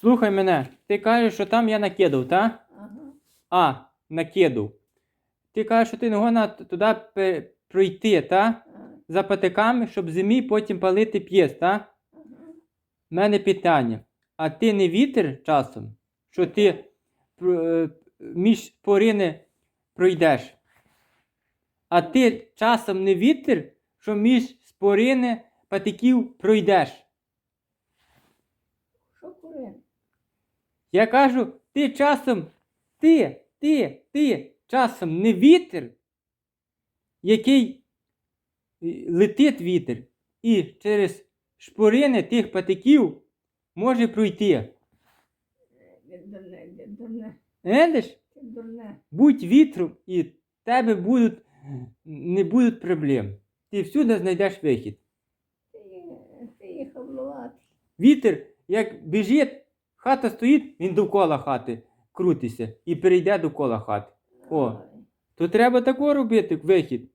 Слухай мене, ти кажеш, що там я накидав, так? Ага. А, накидав. Ти кажеш, що ти не гона туди пройти, та? А, За патиками, щоб зимі потім палити п'єс, та? ага. У мене питання. А ти не вітер часом, що ти е, між порини пройдеш? А ти часом не вітер, що між спорини патиків пройдеш? Що курин? Я кажу, ти часом, ти, ти, ти часом не вітер, який е, летить вітер, і через шпорини тих патиків може пройти. Дурне, Видиш? Будь вітром, і в тебе будуть, не будуть проблем. Ти всюди знайдеш вихід. Вітер, як біжить, хата стоїть, він довкола хати крутиться і перейде довкола хати. О. То треба тако робити вихід.